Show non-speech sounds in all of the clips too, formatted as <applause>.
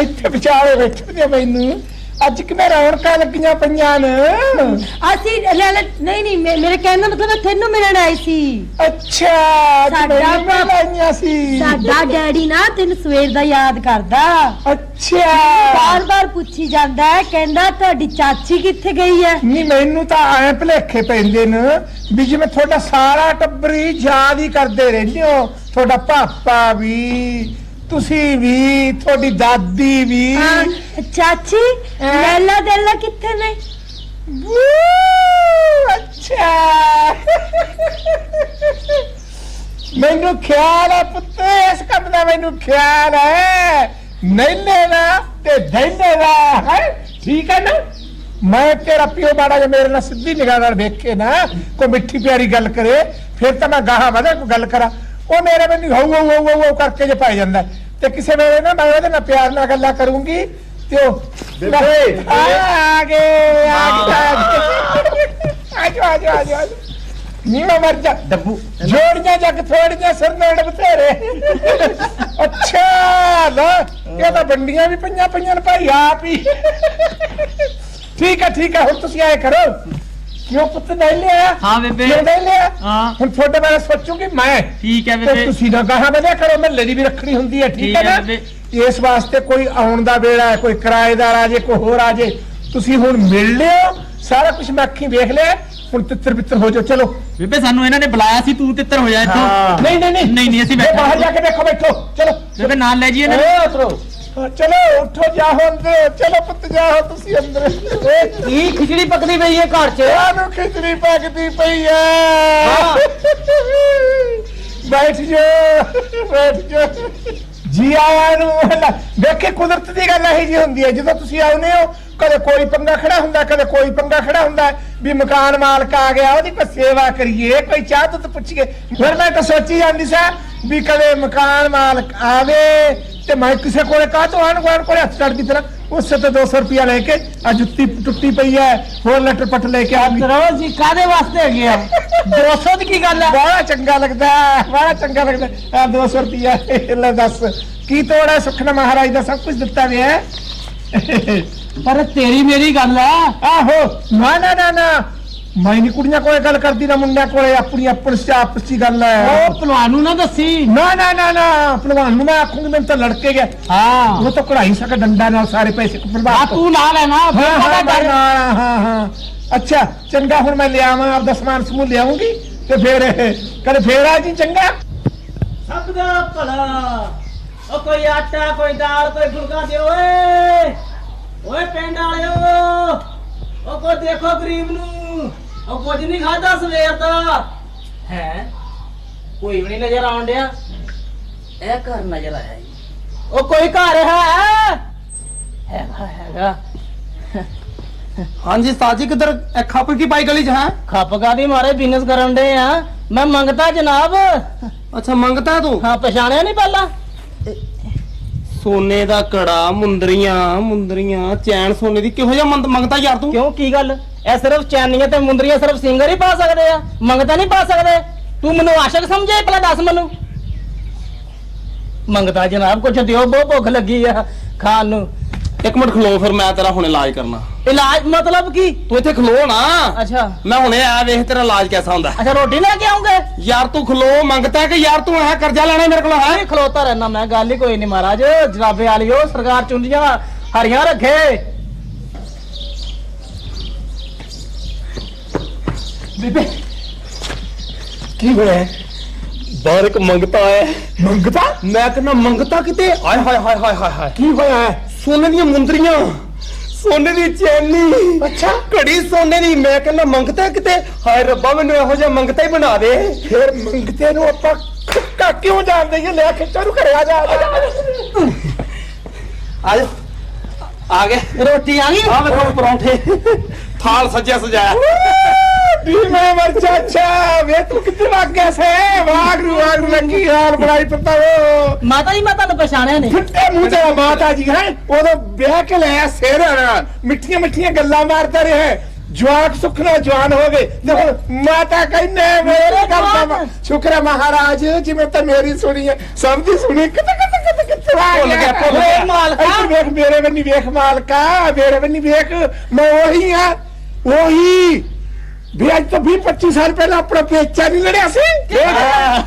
ਇੱਥੇ ਵਿਚਾਲੇ ਬੈਠੇ ਨੇ ਮੈਨੂੰ। ਅੱਜ ਕਿਵੇਂ ਰੌਣਕਾਂ ਲੱਗੀਆਂ ਪਈਆਂ ਨੇ। ਅਸੀਂ ਲੈ ਲੈ ਨਹੀਂ ਨਹੀਂ ਮੇ- ਮੇਰੇ ਕਹਿਣ ਦਾ ਮਤਲਬ ਹੈ ਤੈਨੂੰ ਮਿਲਣ ਆਈ ਸੀ। ਅੱਛਾ ਸਾਡਾ ਲਾਈਆਂ ਸੀ। ਸਾਡਾ ਡੈਡੀ ਨਾ ਤੈਨੂੰ ਸਵੇਰ ਦਾ ਯਾਦ ਕਰਦਾ। ਅੱਛਾ। ਬਾਰ-ਬਾਰ ਪੁੱਛੀ ਜਾਂਦਾ ਹੈ ਕਹਿੰਦਾ ਤੁਹਾਡੀ ਚਾਚੀ ਕਿੱਥੇ ਗਈ ਹੈ? ਨਹੀਂ ਮੈਨੂੰ ਤਾਂ ਐ ਭਲੇਖੇ ਪੈਂਦੇ ਨੇ ਵੀ ਜਿਵੇਂ ਤੁਹਾਡਾ ਸਾਰਾ ਟੱਬਰ ਹੀ ਯਾਦ ਹੀ ਕਰਦੇ ਰਹਿੰਦੇ ਹੋ। ਤੁਹਾਡਾ ਪਾਪਾ ਵੀ ਤੁਸੀਂ ਵੀ ਤੁਹਾਡੀ ਦਾਦੀ ਵੀ। ਹਾਂ, ਚਾਚੀ ਹੈਂ? ਲੈਲਾ ਦੇਲਾ ਕਿੱਥੇ ਨੇ? ਵੂ, ਅੱਛਾ। ਮੈਨੂੰ ਖਿਆਲ ਹੈ ਪੁੱਤ ਇਸ ਕੰਮ ਦਾ ਮੈਨੂੰ ਖਿਆਲ ਹੈ ਨੈਲੇ ਦਾ ਤੇ ਧੈਲੇ ਦਾ ਹੈ? ਠੀਕ ਹੈ ਨਾ? ਮੈਂ ਤੇਰਾ ਪਿਓ ਬਾੜਾ ਜੇ ਮੇਰੇ ਨਾਲ ਸਿੱਧੀ ਨਿਗਾਹ ਨਾਲ ਵੇਖ ਕੇ ਨਾ ਕੋਈ ਮਿੱਠੀ ਪਿਆਰੀ ਗੱਲ ਕਰੇ ਫਿਰ ਤਾਂ ਮੈਂ ਗਾਹਾਂ ਵਧਾ ਕੋਈ ਗੱਲ ਕਰਾਂ। ਉਹ ਮੇਰੇ ਮੈਨੂੰ ਹਉ ਹਉ ਹਉ ਹਉ ਕਰਕੇ ਜੇ ਪਾਈ ਜਾਂਦਾ। ਤੇ ਕਿਸੇ ਵੇਲੇ ਨਾ ਮੈਂ ਉਹਦੇ ਨਾਲ ਪਿਆਰ ਨਾਲ ਗੱਲਾਂ ਕਰੂੰਗੀ ਤੇ ਉਹ ਬੇਬੇ। ਆ ਆ ਗਏ ਆ ਗਏ ਆਜੋ ਆਜੋ ਆਜੋ ਆਜੋ। ਨੀਵਾ ਮਰ ਜਾ ਡੱਬੂ। ਜੋੜੀਆਂ ਜੱਗ ਥੋੜੀਆਂ ਸਿਰ ਨੇੜ ਬਥੇਰੇ। ਅੱਛਾ ਲੋ ਇਹ ਤਾਂ ਬੰਡੀਆਂ ਵੀ ਪਈਆਂ ਪਈਆਂ ਨੇ ਭਾਈ ਆਪ ਹੀ। ਠੀਕ ਹੈ ਠੀਕ ਹੈ ਹੁਣ ਤੁਸੀਂ ਆਏ ਕਰੋ। ਕਿਉਂ ਪੁੱਤ ਨਹੀਂ ਲਿਆ? ਹਾਂ ਬੇਬੇ। ਕਿਉਂ ਨਹੀਂ ਲਿਆ? ਹਾਂ। ਹੁਣ ਤੁਹਾਡੇ ਬਾਰੇ ਸੋਚੂਗੀ ਮੈਂ। ਠੀਕ ਹੈ ਤੇ ਬੇਬੇ। ਤੁਸੀਂ ਨਾ ਕਹਾ ਵਧਿਆ ਕਰੋ ਮਹੱਲੇ ਦੀ ਵੀ ਰੱਖਣੀ ਹੁੰਦੀ ਹੈ ਠੀਕ ਠੀਕ ਹੈ ਹੈ ਨਾ। ਇਸ ਵਾਸਤੇ ਕੋਈ ਆਉਣ ਦਾ ਵੇਲਾ ਹੈ ਕੋਈ ਕਿਰਾਏਦਾਰ ਆ ਜੇ ਕੋਈ ਹੋਰ ਆ ਜੇ ਤੁਸੀਂ ਹੁਣ ਮਿਲ ਲਿਓ ਸਾਰਾ ਕੁਝ ਮੈਂ ਅੱਖੀਂ ਵੇਖ ਲਿਆ ਹੁਣ ਤਿੱਤਰ ਬਿੱਤਰ ਹੋ ਜਾਓ ਚਲੋ। ਬੇਬੇ ਸਾਨੂੰ ਇਹਨਾਂ ਨੇ ਬੁਲਾਇਆ ਸੀ ਤੂੰ ਤਿੱਤਰ ਹੋ ਜਾ ਇੱਥੋਂ ਨਹੀਂ ਨਹੀਂ ਨਹੀਂ। ਨਹੀਂ, ਨਹੀਂ, ਅਸੀਂ ਇਹ ਬੈਠੇ ਬਾਹਰ ਜਾ ਕੇ ਦੇਖੋ ਬੈਠੋ ਚਲੋ। ਬੇਬੇ ਨਾਲ ਲੈ ਜੀਏ ਨਾ। ਏ ਉਤਰੋ ਚਲੋ ਉੱਠੋ ਜਾਓ ਅੰਦਰ ਚਲੋ ਪੁੱਤ ਜਾਓ ਤੁਸੀਂ ਅੰਦਰ। ਕੀ ਖਿਚੜੀ ਪੱਕਦੀ ਪਈ ਹੈ ਘਰ 'ਚ? ਆਨੂੰ ਖਿਚੜੀ ਪੱਕਦੀ ਪਈ ਐ ਬੈਠ ਜਾ ਬੈਠ ਜਾ। ਜੀ ਆਇਆਂ ਨੂੰ ਲੈ, ਵੇਖੇ ਕੁਦਰਤ ਦੀ ਗੱਲ ਇਹੀ ਜੀ ਹੁੰਦੀ ਹੈ ਜਦੋਂ ਤੁਸੀਂ ਆਉਨੇ ਹੋ ਕਦੇ ਕੋਈ ਪੰਗਾ ਖੜਾ ਹੁੰਦਾ ਕਦੇ ਕੋਈ ਪੰਗਾ ਖੜਾ ਹੁੰਦਾ ਵੀ ਮਕਾਨ ਮਾਲਕ ਆ ਗਿਆ ਉਹਦੀ ਕੋਈ ਸੇਵਾ ਕਰੀਏ ਕੋਈ ਚਾਹ ਦੁੱਧ ਪੁੱਛੀਏ। ਫਿਰ ਮੈਂ ਤਾਂ ਸੋਚੀ ਜਾਂਦੀ ਸਾਂ ਵੀ ਕਦੇ ਮਕਾਨ ਮਾਲਕ ਆਵੇ ਤੇ ਮੈਂ ਕਿਸੇ ਕੋਲੇ ਕਾਹ ਤੋਂ ਆਣ ਗਵਾਣ ਕੋਲੇ ਹੱਥ ਦੀ ਤਰ੍ਹਾਂ ਉਸੇ ਤੋਂ 200 ਰੁਪਿਆ ਲੈ ਕੇ ਆ ਜੁੱਤੀ ਟੁੱਟੀ ਪਈ ਹੈ ਹੋਰ ਲੈਟਰ ਪੱਟ ਲੈ ਕੇ ਆ ਗਈ। ਰੋਜ਼ ਜੀ ਕਾਦੇ ਵਾਸਤੇ ਹੈਗੇ ਆ? 200 ਦੀ ਕੀ ਗੱਲ ਹੈ ਬੜਾ ਚੰਗਾ ਲੱਗਦਾ ਹੈ, ਬੜਾ ਚੰਗਾ ਲੱਗਦਾ। ਆ 200 ਰੁਪਿਆ ਲੈ ਦੱਸ ਕੀ ਤੋੜਾ ਸੁਖਨਾ ਮਹਾਰਾਜ ਦਾ? ਸਭ ਕੁਝ ਦਿੱਤਾ ਗਿਆ ਹੈ ਪਰ ਤੇਰੀ ਮੇਰੀ ਗੱਲ ਹੈ ਆਹੋ। ਨਾ ਨਾ ਨਾ ਨਾ। ਮੈਂ ਨਹੀਂ ਕੁੜੀਆਂ ਕੋਲੇ ਗੱਲ ਕਰਦੀ ਨਾ ਮੁੰਡਿਆਂ ਕੋਲੇ ਆਪਣੀ ਆਪਣ ਸੇ ਆਪਸ ਦੀ ਗੱਲ ਹੈ। ਉਹ ਭਲਵਾਨ ਨਾ ਦੱਸੀ। ਨਾ ਨਾ ਨਾ ਨਾ ਪਹਿਲਵਾਨ ਨੂੰ ਮੈਂ ਆਖੂੰਗੀ ਮੈਨੂੰ ਤਾਂ ਲੜਕੇ ਗਿਆ। ਹਾਂ। ਉਹ ਤਾਂ ਕਢਾਈ ਸਕਾ ਡੰਡਾ ਨਾਲ ਸਾਰੇ ਪੈਸੇ ਆ ਪਹਿਲਵਾਨ ਤੋਂ। ਤੂੰ ਨਾਲ ਹੈ ਨਾ ਫਿਰ ਹਾਂ ਹਾਂ ਕਰ। ਹਾਂ ਹਾਂ। ਅੱਛਾ ਚੰਗਾ ਹੁਣ ਮੈਂ ਲਿਆਵਾਂ ਆਪਦਾ ਸਮਾਨ ਸਮੂਹ ਲਿਆਉਂਗੀ ਤੇ ਫਿਰ ਕਦੇ ਫੇਰ ਆ ਜੀ ਚੰਗਾ। ਸਭ ਦਾ ਭਲਾ। ਉਹ ਕੋਈ ਆਟਾ ਕੋਈ ਦਾਲ ਕੋਈ ਫੁਲਕਾ ਦਿਓ ਓਏ। ਓਏ ਪਿੰਡ ਵਾਲਿਓ। ਉਹ ਕੋ ਦੇਖੋ ਗਰੀਬ ਨੂੰ। ਉਹ ਕੁਝ ਨਹੀਂ ਖਾਦਾ ਸਵੇਰ ਦਾ। ਹੈ? ਕੋਈ ਵੀ ਨਹੀਂ ਨਜ਼ਰ ਆਉਣ ਡਿਆ। ਇਹ ਘਰ ਨਜ਼ਰ ਆਇਆ ਜੀ। ਉਹ ਕੋਈ ਘਰ ਹੈ? ਹੈਗਾ ਹੈਗਾ। ਹਾਂਜੀ ਸਾਜੀ ਕਿਧਰ? ਖਾਪਰ ਕੀ ਪਾਈ ਗਲੀ 'ਚ ਹੈ? ਖਪਕਾ ਦੀ ਮਾਰੇ? ਬਿਜ਼ਨਸ ਕਰਨ ਦੇ ਆ। ਮੈਂ ਮੰਗਤਾ ਜਨਾਬ। ਅੱਛਾ ਮੰਗਤਾ ਤੂੰ? ਹਾਂ ਪਛਾਣਿਆ ਨਹੀਂ ਪਹਿਲਾਂ? ਸੋਨੇ ਦਾ ਕੜਾ ਮੁੰਦਰੀਆਂ ਮੁੰਦਰੀਆਂ ਚੈਨ ਸੋਨੇ ਦੀ। ਕਿਹੋ ਜਿਹਾ ਮੰਗ- ਮੰਗਤਾ ਯਾਰ ਤੂੰ? ਕਿਉਂ? ਕੀ ਗੱਲ? ਇਹ ਸਿਰਫ ਚੈਨੀਆਂ ਤੇ ਮੁੰਦਰੀਆਂ ਸਿਰਫ ਸਿੰਗਰ ਹੀ ਪਾ ਸਕਦੇ ਆ। ਮੰਗਤਾ ਨਹੀਂ ਪਾ ਸਕਦੇ। ਤੂੰ ਮੈਨੂੰ ਆਸ਼ਕ ਸਮਝੇ ਪਹਿਲਾਂ ਦੱਸ ਮੈਨੂੰ। ਮੰਗਤਾ ਜਨਾਬ ਕੁਛ ਦਿਓ ਬਹੁਤ ਭੁੱਖ ਲੱਗੀ ਆ ਖਾਣ ਨੂੰ। ਇੱਕ ਮਿੰਟ ਖਲੋ ਫਿਰ ਮੈਂ ਤੇਰਾ ਹੁਣ ਇਲਾਜ ਕਰਨਾ। ਇਲਾਜ ਮਤਲਬ ਕੀ? ਤੂੰ ਇੱਥੇ ਖਲੋ ਨਾ। ਅੱਛਾ। ਮੈਂ ਹੁਣੇ ਆ ਵੇਖ ਤੇਰਾ ਇਲਾਜ ਕਿਹਦਾ ਹੁੰਦਾ। ਅੱਛਾ ਰੋਟੀ ਲੈ ਕੇ ਆਉਂਗੇ? ਯਾਰ ਤੂੰ ਖਲੋ ਮੰਗਤਾ ਕਿ ਯਾਰ ਤੂੰ ਐ ਕਰਜ਼ਾ ਲੈਣਾ ਮੇਰੇ ਕੋਲ ਹੈ? ਖਲੋਤਾ ਰਹਿਣਾ ਮੈਂ ਗੱਲ ਹੀ ਕੋਈ ਨਹੀਂ ਮਹਾਰਾਜ। ਜਰਾਬੇ ਵਾਲਿਓ ਸਰਕਾਰ ਚੁੰਡੀਆਂ ਹਰੀਆਂ ਰੱਖੇ। ਬੀਬੇ। ਕੀ ਹੋਇਆ ਬਾਹਰ ਇੱਕ ਮੰਗਤਾ ਆਇਆ ਮੰਗਤਾ? ਮੈਂ ਕਹਿੰਦਾ ਮੰਗਤਾ ਕਿਤੇ ਆਏ ਹਾਏ ਹਾਏ ਹਾਏ ਹਾਏ ਹਾਏ। ਕੀ ਹੋਇਆ ਹੈ? ਸੋਨੇ ਦੀਆਂ ਮੁੰਦਰੀਆਂ। ਸੋਨੇ ਦੀ ਚੈਨੀ। ਅੱਛਾ। ਘੜੀ ਸੋਨੇ ਦੀ। ਮੈਂ ਕਹਿੰਦਾ ਮੰਗਤਾ ਕਿਤੇ? ਹਾਏ ਰੱਬਾ ਮੈਨੂੰ ਇਹੋ ਜਿਹਾ ਮੰਗਤਾ ਹੀ ਬਣਾ ਦੇ। ਫਿਰ ਮੰਗਤੇ ਨੂੰ ਆਪਾਂ ਖੱਕਾ ਕਿਉਂ ਜਾਣ ਦਈਏ ਲੈ ਖਿੱਚਾ ਨੂੰ ਘਰੇ ਆ ਜਾ ਆ ਜਾ। ਆ ਜਾ। ਆ ਗਏ। ਰੋਟੀ ਆ ਗਈ? ਆ ਵੇਖੋ ਪਰੌਂਠੇ। ਥਾਲ ਸੱਜਿਆ ਸਜਾਇਆ ਵੀ ਮੈਂ ਮਰ ਜਾ ਅੱਛਾ ਵੇ ਤੂੰ ਕਿੱਥੇ ਲੱਗ ਗਿਆ ਸੇ ਵਾਗਰੂ ਵਾਗਰੂ ਲੱਗੀ ਹਾਲ ਬੜਾਈ ਪਤਾ ਉਹ ਮਾਤਾ ਜੀ ਮੈਂ ਤੁਹਾਨੂੰ ਪਛਾਣਿਆ ਨਹੀਂ ਫਿੱਟੇ ਮੂੰਹ ਤੇ ਮਾਤਾ ਜੀ ਹੈ ਉਦੋਂ ਵਿਆਹ ਕੇ ਲਿਆ ਸਿਰ ਨਾਲ ਮਿੱਠੀਆਂ ਮਿੱਠੀਆਂ ਗੱਲਾਂ ਮਾਰਦਾ ਰਿਹਾ ਜਵਾਕ ਸੁਖਨਾ ਜਵਾਨ ਹੋ ਗਏ ਦੇਖੋ ਮਾਤਾ ਕਹਿੰਨੇ ਮੇਰੇ ਗੱਲ ਦਾ ਸ਼ੁਕਰ ਹੈ ਮਹਾਰਾਜ ਜਿਵੇਂ ਤਾਂ ਮੇਰੀ ਸੁਣੀ ਹੈ ਸਭ ਦੀ ਸੁਣੀ ਕਿਤੇ ਕਿਤੇ ਕਿਤੇ ਕਿਤੇ ਕਿੱਥੋਂ ਆ ਭੁੱਲ ਗਿਆ ਗਿਆ, ਭੁੱਲ ਓਏ ਗਿਆ। ਮਾਲਕਾ ਇੱਧਰ ਵੀ ਅੱਜ ਤੋਂ 20 25 ਸਾਲ ਪਹਿਲਾਂ ਆਪਣਾ ਪੇਚਾ ਨਹੀਂ ਲੜਿਆ ਸੀ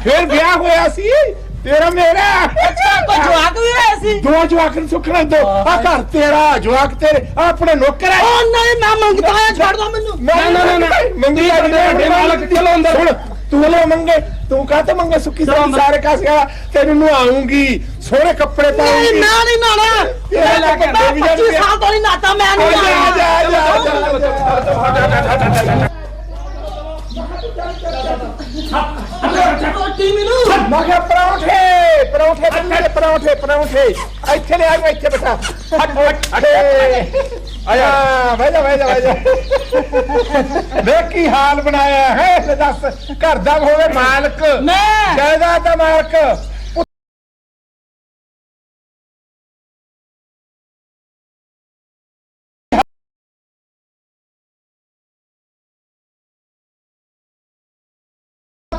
ਫਿਰ- ਵਿਆਹ ਹੋਇਆ ਸੀ ਤੇਰਾ ਮੇਰਾ ਜਵਾਕ ਵੀ ਹੋਇਆ ਸੀ ਦੋ ਜਵਾਕ ਨੂੰ ਸੁੱਖਣਾ ਦੋ ਆ ਘਰ ਤੇਰਾ ਜਵਾਕ ਤੇਰੇ ਆਪਣੇ ਨੌਕਰ ਹੈ ਉਹ ਨਹੀਂ ਮੈਂ ਮੰਗਦਾ ਆ ਛੱਡ ਦੋ ਮੈਨੂੰ ਨਾ ਨਾ ਨਾ ਮੰਗੀ ਆ ਵੱਡੇ ਮਾਲਕ, ਚਲੋ ਅੰਦਰ। ਸੁਣ ਤੂੰ ਲੋ ਮੰਗੇ ਤੂੰ ਕਾਹ ਤੋਂ ਮੰਗੇ ਸੁੱਕੀ ਸਾਰੀ ਕਾਸਿਆ ਤੈਨੂੰ ਨਵਾਉਂਗੀ ਸੋਹਣੇ ਕੱਪੜੇ ਨਹੀਂ ਪਾਉਂਗੀ ਮੈਂ ਨਹੀਂ ਨਾਣਾ ਇਹ ਲੈ ਕੇ ਦੇ ਵੀ ਮੈਂ ਜਾਂਦੀ 25 ਆ। ਸਾਲ ਤੋਂ ਨਹੀਂ ਨਾਤਾ ਮੈਂ ਨਹੀਂ ਜਾ ਨਾਣਾ ਰੋਟੀ ਮੈਨੂੰ? ਮੈਂ ਕਿਹਾ ਪਰੌਂਠੇ ਪਰੌਂਠੇ ਬੰਦੇ ਪਰੌਂਠੇ ਪਰੌਂਠੇ। ਇੱਥੇ ਲੈ ਆਇਓ ਇੱਥੇ ਬੈਠਾ। ਹਟ ਹਟ ਆਇਆ ਬਹਿ ਜਾ ਬਹਿ ਜਾ ਬਹਿ ਜਾ। ਵੇਖ ਕੀ ਹਾਲ ਬਣਾਇਆ ਹੈ? ਦੱਸ ਘਰ ਦਾ ਹੋਵੇ ਮਾਲਕ। ਮੈਂ? ਜਾਇਦਾਦ ਦਾ ਮਾਲਕ।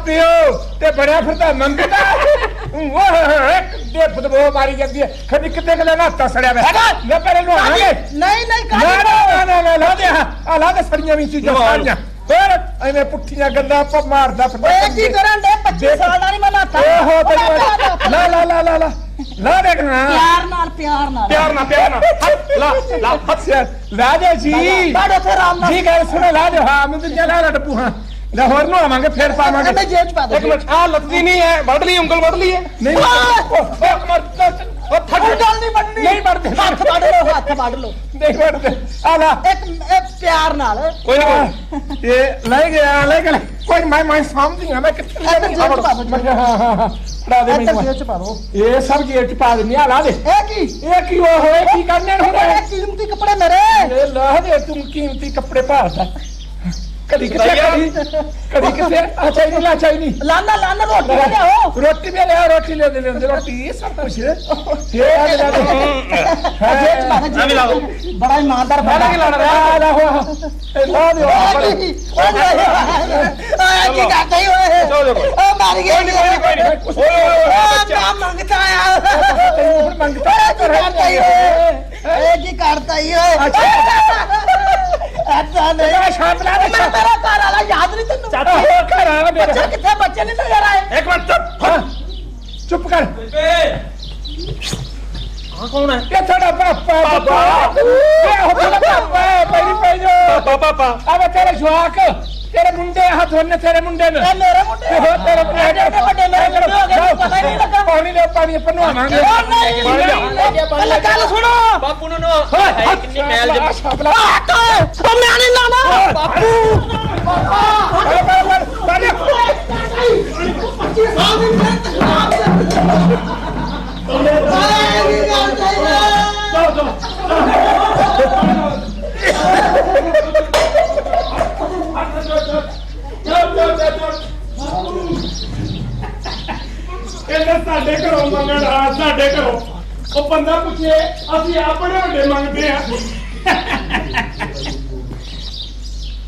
ਪਿਓ ਤੇ ਬੜਿਆ ਫਿਰਦਾ ਮੰਗਦਾ। <laughs> ਉਹ ਇੱਕ ਦੇ ਬਦਬੋ ਮਾਰੀ ਜਾਂਦੀ ਹੈ। ਖੜੀ ਕਿਤੇ ਕਿ ਲੈਣਾ? ਹੱਥਾ ਸੜਿਆ ਵੇ। ਲੈ ਪਹਿਲੇ ਨੂੰ ਆਵਾਂਗੇ ਨਹੀਂ ਨਹੀਂ ਕਾਹਦੀ? ਨਾ ਨਾ ਨਾ ਲਾ ਦੇ ਆ। ਲਾ ਦੇ ਸੜੀਆਂ ਵੀ ਚੀਜ਼ਾਂ ਸਾਰੀਆਂ। ਹੋਰ ਐਵੇਂ ਪੁੱਠੀਆਂ ਗੱਲਾਂ ਆਪਾਂ ਮਾਰਦਾ ਫਿਰਦਾ ਓਏ ਕੀ ਕਰਨ ਦੇ 25 ਸਾਲ ਦਾ ਨਹੀਂ ਮੈਂ ਨਾਤਾ ਓਹੋ ਤੇ ਲਾ ਲਾ ਲਾ ਲਾ ਲਾ ਲਾ। ਦੇ ਨਾ। ਪਿਆਰ ਨਾਲ ਪਿਆਰ ਨਾਲ। ਪਿਆਰ ਨਾਲ ਪਿਆਰ ਨਾਲ। <laughs> ਲਾ ਲਾ ਹੱਥ। ਲਾ ਦੇ ਜੀ। ਬਾੜ ਉੱਥੇ ਆਰਾਮ ਨਾਲ। ਜੀ ਗੱਲ ਸੁਣੋ ਲਾ ਦੇ ਹਾਂ ਮੈਨੂੰ ਜਲਾ ਲਾ ਡੱਪੂ ਹਾਂ। ਲੈ ਹੋਰ ਨੂੰ ਆਵਾਂਗੇ ਫੇਰ ਪਾਵਾਂਗੇ। ਮੈਂ ਜੇਬ ਚ ਪਾ ਇੱਕ ਦੇ ਮਿੰਟ ਆ ਲੱਤਦੀ ਨਹੀਂ ਹੈ ਵੱਢ ਲਈ ਉਂਗਲ ਵੱਢ ਲਈ ਹੈ। ਨਹੀਂ। ਉਹ ਥੱਕ ਗੱਲ ਨਹੀਂ ਬਣਨੀ ਨਹੀਂ ਵੜਦੇ। ਹੱਥ ਵੱਢ ਲਓ ਹੱਥ ਵੱਢ ਲਓ। ਨਹੀਂ ਵੜਦੇ ਆ ਲਾ। ਇੱਕ ਇੱਕ ਪਿਆਰ ਨਾਲ। ਕੋਈ ਨਾ ਕੋਈ ਇਹ ਲੈ ਗਿਆ ਲੈ ਗਿਆ। ਕੋਈ ਮੈਂ ਮੈਂ ਸਮਝਦੀ ਹਾਂ ਮੈਂ ਕਿੱਥੇ ਲੈ ਇੱਧਰ ਜੇਬ ਚ ਪਾ ਦਿਓ। ਮੈਂ ਕਿਹਾ, ਹਾਂ ਹਾਂ ਹਾਂ। ਫੜਾ ਦੇ ਮੈਨੂੰ। ਜੇਬ ਚ ਪਾ ਦੋ ਇਹ ਸਭ ਜੇਬ ਚ ਪਾ ਦਿੰਨੀ ਆ ਲਾ ਦੇ। ਇਹ ਕੀ? ਇਹ ਕੀ ਹੋਏ? ਕੀ ਕਰਨੇ ਇਹ ਕੀਮਤੀ ਕੱਪੜੇ ਮੇਰੇ। ਇਹ ਲਾ ਦੇ ਤੂੰ ਕੀਮਤੀ ਕੱਪੜੇ ਭਾਲਦਾ ਕਦੀ ਕਿੱਥੇ ਕਦੀ? ਕਦੀ ਕਿੱਥੇ? ਅੱਛਾ ਨਹੀਂ ਲਾ ਚਾਹੀਦੀ ਲਾਨਾ ਲਾਨਾ ਰੋਟੀ ਲੈ ਲਿਆਓ। ਰੋਟੀ ਵੀ ਲਿਆ ਰੋਟੀ ਲੈ ਦੇ ਲੈ ਦੇ, ਰੋਟੀ ਇਹ ਸਭ ਕੁਝ ਹੈ ਇਹ ਆ ਲੈ ਦੇ। ਜੇਬ ਚ ਪਾ ਦੇ ਮੈਂ ਵੀ ਲਾ ਦੂੰ। ਬੜਾ ਇਮਾਨਦਾਰ ਬੰਦਾ। ਕੀ ਲਾਣਾ ਲਾ ਲਾ ਹੋ ਇਹ ਲਾ ਦਿਓ ਓਏ ਕੀ ਕਰਦਾ ਈ ਓਏ। ਓ ਮਾਰ ਗਿਆ ਕੋਈ ਨਹੀਂ ਕੋਈ ਨਹੀਂ ਕੋਈ ਨਹੀਂ ਓਏ ਓਏ ਮੈਂ ਮੰਗਤਾ ਆ। ਤੈਨੂੰ ਹੁਣ ਮੰਗਤਾ ਕਰਦਾ ਈ ਓਏ? ਏ ਕੀ ਕਰਦਾ ਈ ਓਏ? ਅੱਛਾ ਨਹੀਂ ਮੈਂ ਸ਼ਾਮ ਲਾ ਦੇ ਮੈਂ ਤੇਰਾ ਘਰ ਵਾਲਾ ਯਾਦ ਨਹੀਂ ਤੈਨੂੰ। ਚਾਚਾ ਹੋਰ ਘਰ ਆ ਬੱਚੇ ਮੇਰੇ ਕਿੱਥੇ ਬੱਚੇ ਨਹੀਂ ਨਜ਼ਰ ਆਏ। ਇੱਕ ਮਿੰਟ ਚੁੱਪ ਹਾਂ, ਚੁੱਪ ਕਰ। ਆ ਕੌਣ ਹੈ ਇਹ ਤੁਹਾਡਾ ਪਾਪਾ ਪਾਪਾ। ਇਹ ਹੋ ਤੁਹਾਡਾ ਪਾਪਾ ਹੈ। ਪਹਿਲੀ ਪਹਿਲੋ ਪਾਪਾ ਪਾਪਾ। ਆਵੇ ਤੇਰੇ ਜਵਾਕ ਤੇਰੇ ਮੁੰਡੇ ਹੱਥ ਵੰਨੇ ਤੇਰੇ ਮੁੰਡੇ ਨੇ। ਇਹ ਮੇਰੇ ਮੁੰਡੇ ਹੋਰ ਤੇਰੇ ਮੁੰਡੇ ਐਡੇ ਵੱਡੇ ਮੇਰੇ ਮੁੰਡੇ ਹੋ ਗਏ ਮੈਨੂੰ ਪਤਾ ਹੀ ਨਹੀਂ ਲੱਗਾ। ਪਾਣੀ ਲੈ ਪਾਣੀ ਪਨਵਾਵਾਂਗੇ ਓ ਨਹੀਂ ਪਹਿਲਾਂ ਗੱਲ ਸੁਣੋ। ਬਾਪੂ ਨੂੰ ਨੋ ਹਾਏ ਕਿੰਨੀ ਮੈਲ ਦੇ ਸ਼ਾਬਲਾ। ਓ ਮੈਂ ਨਹੀਂ ਲਾਣਾ ਬਾਪੂ ਇਹਨੇ ਸਾਡੇ ਘਰੋਂ ਸਾਡੇ ਘਰੋਂ। ਉਹ ਬੰਦਾ ਪੁੱਛੇ ਅਸੀਂ ਆਪਣੇ ਵੱਡੇ ਮੰਗਦੇ ਆ